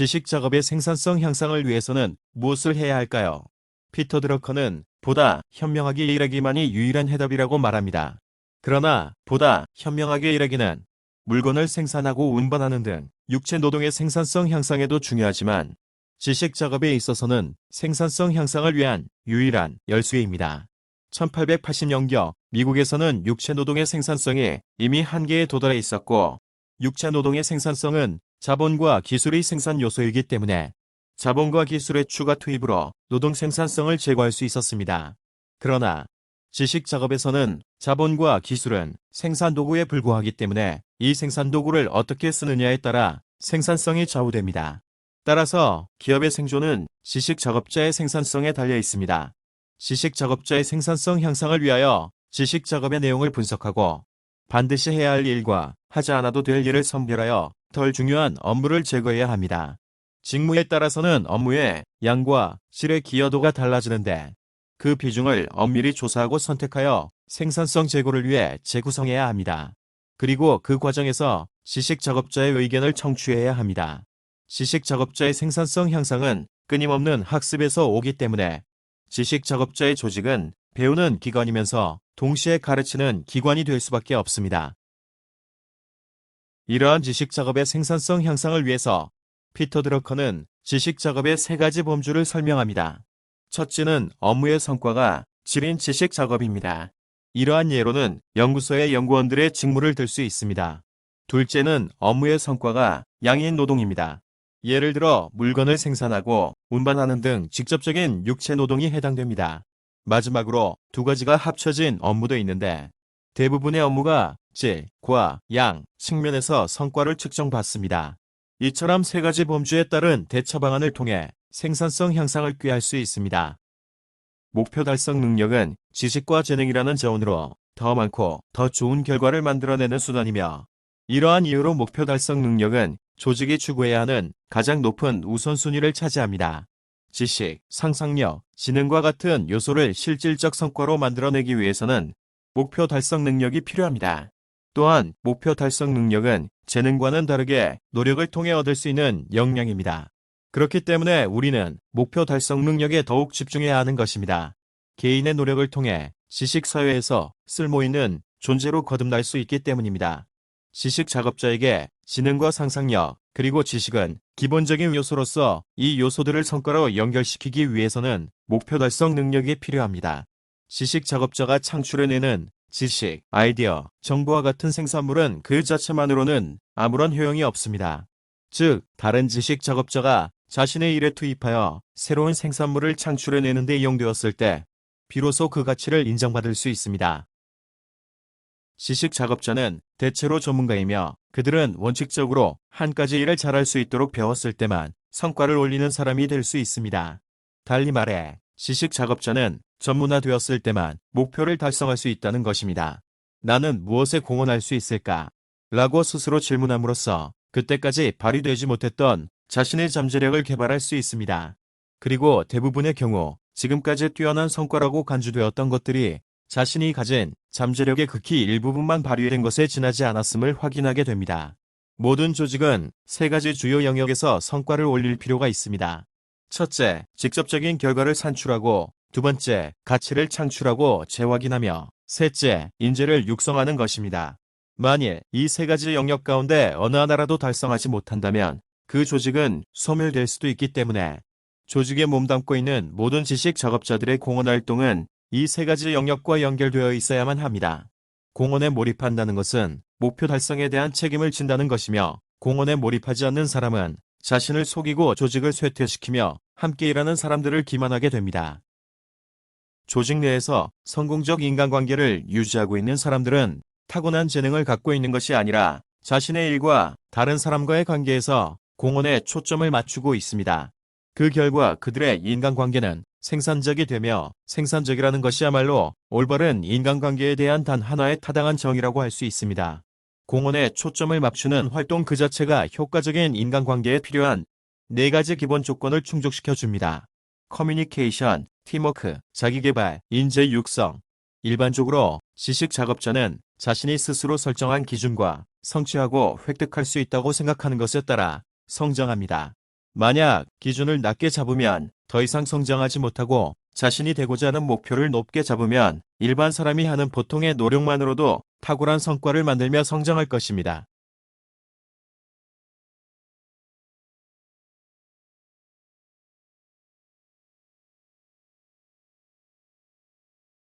지식 작업의 생산성 향상을 위해서는 무엇을 해야 할까요? 피터 드러커는 보다 현명하게 일하기만이 유일한 해답이라고 말합니다. 그러나 보다 현명하게 일하기는 물건을 생산하고 운반하는 등 육체 노동의 생산성 향상에도 중요하지만 지식 작업에 있어서는 생산성 향상을 위한 유일한 열쇠입니다. 1880년경 미국에서는 육체 노동의 생산성이 이미 한계에 도달해 있었고 육체 노동의 생산성은 자본과 기술의 생산 요소이기 때문에 자본과 기술의 추가 투입으로 노동 생산성을 제고할 수 있었습니다. 그러나 지식 작업에서는 자본과 기술은 생산 도구에 불과하기 때문에 이 생산 도구를 어떻게 쓰느냐에 따라 생산성이 좌우됩니다. 따라서 기업의 생존은 지식 작업자의 생산성에 달려 있습니다. 지식 작업자의 생산성 향상을 위하여 지식 작업의 내용을 분석하고 반드시 해야 할 일과 하지 않아도 될 일을 선별하여 덜 중요한 업무를 제거해야 합니다. 직무에 따라서는 업무의 양과 질의 기여도가 달라지는데 그 비중을 엄밀히 조사하고 선택하여 생산성 제고를 위해 재구성해야 합니다. 그리고 그 과정에서 지식 작업자의 의견을 청취해야 합니다. 지식 작업자의 생산성 향상은 끊임없는 학습에서 오기 때문에 지식 작업자의 조직은 배우는 기관이면서 동시에 가르치는 기관이 될 수밖에 없습니다. 이러한 지식 작업의 생산성 향상을 위해서 피터 드러커는 지식 작업의 세 가지 범주를 설명합니다. 첫째는 업무의 성과가 질인 지식 작업입니다. 이러한 예로는 연구소의 연구원들의 직무를 들 수 있습니다. 둘째는 업무의 성과가 양인 노동입니다. 예를 들어 물건을 생산하고 운반하는 등 직접적인 육체 노동이 해당됩니다. 마지막으로 두 가지가 합쳐진 업무도 있는데 대부분의 업무가 질, 과, 양 측면에서 성과를 측정받습니다. 이처럼 세 가지 범주에 따른 대처 방안을 통해 생산성 향상을 꾀할 수 있습니다. 목표 달성 능력은 지식과 재능이라는 자원으로 더 많고 더 좋은 결과를 만들어내는 수단이며 이러한 이유로 목표 달성 능력은 조직이 추구해야 하는 가장 높은 우선순위를 차지합니다. 지식, 상상력, 지능과 같은 요소를 실질적 성과로 만들어내기 위해서는 목표 달성 능력이 필요합니다. 또한 목표 달성 능력은 재능과는 다르게 노력을 통해 얻을 수 있는 역량입니다. 그렇기 때문에 우리는 목표 달성 능력에 더욱 집중해야 하는 것입니다. 개인의 노력을 통해 지식 사회에서 쓸모있는 존재로 거듭날 수 있기 때문입니다. 지식 작업자에게 지능과 상상력, 그리고 지식은 기본적인 요소로서 이 요소들을 성과로 연결시키기 위해서는 목표 달성 능력이 필요합니다. 지식 작업자가 창출해내는 지식, 아이디어, 정보와 같은 생산물은 그 자체만으로는 아무런 효용이 없습니다. 즉, 다른 지식 작업자가 자신의 일에 투입하여 새로운 생산물을 창출해내는 데 이용되었을 때 비로소 그 가치를 인정받을 수 있습니다. 지식 작업자는 대체로 전문가이며 그들은 원칙적으로 한 가지 일을 잘할 수 있도록 배웠을 때만 성과를 올리는 사람이 될 수 있습니다. 달리 말해 지식 작업자는 전문화되었을 때만 목표를 달성할 수 있다는 것입니다. 나는 무엇에 공헌할 수 있을까? 라고 스스로 질문함으로써 그때까지 발휘되지 못했던 자신의 잠재력을 개발할 수 있습니다. 그리고 대부분의 경우 지금까지 뛰어난 성과라고 간주되었던 것들이 자신이 가진 잠재력의 극히 일부분만 발휘된 것에 지나지 않았음을 확인하게 됩니다. 모든 조직은 세 가지 주요 영역에서 성과를 올릴 필요가 있습니다. 첫째, 직접적인 결과를 산출하고 두 번째, 가치를 창출하고 재확인하며 셋째, 인재를 육성하는 것입니다. 만일 이 세 가지 영역 가운데 어느 하나라도 달성하지 못한다면 그 조직은 소멸될 수도 있기 때문에 조직에 몸담고 있는 모든 지식 작업자들의 공헌 활동은 이 세 가지 영역과 연결되어 있어야만 합니다. 공헌에 몰입한다는 것은 목표 달성에 대한 책임을 진다는 것이며 공헌에 몰입하지 않는 사람은 자신을 속이고 조직을 쇠퇴시키며 함께 일하는 사람들을 기만하게 됩니다. 조직 내에서 성공적 인간관계를 유지하고 있는 사람들은 타고난 재능을 갖고 있는 것이 아니라 자신의 일과 다른 사람과의 관계에서 공헌에 초점을 맞추고 있습니다. 그 결과 그들의 인간관계는 생산적이 되며 생산적이라는 것이야말로 올바른 인간관계에 대한 단 하나의 타당한 정의라고 할 수 있습니다. 공헌에 초점을 맞추는 활동 그 자체가 효과적인 인간관계에 필요한 네 가지 기본 조건을 충족시켜 줍니다. 커뮤니케이션, 팀워크, 자기개발, 인재 육성. 일반적으로 지식 작업자는 자신이 스스로 설정한 기준과 성취하고 획득할 수 있다고 생각하는 것에 따라 성장합니다. 만약 기준을 낮게 잡으면 더 이상 성장하지 못하고 자신이 되고자 하는 목표를 높게 잡으면 일반 사람이 하는 보통의 노력만으로도 탁월한 성과를 만들며 성장할 것입니다.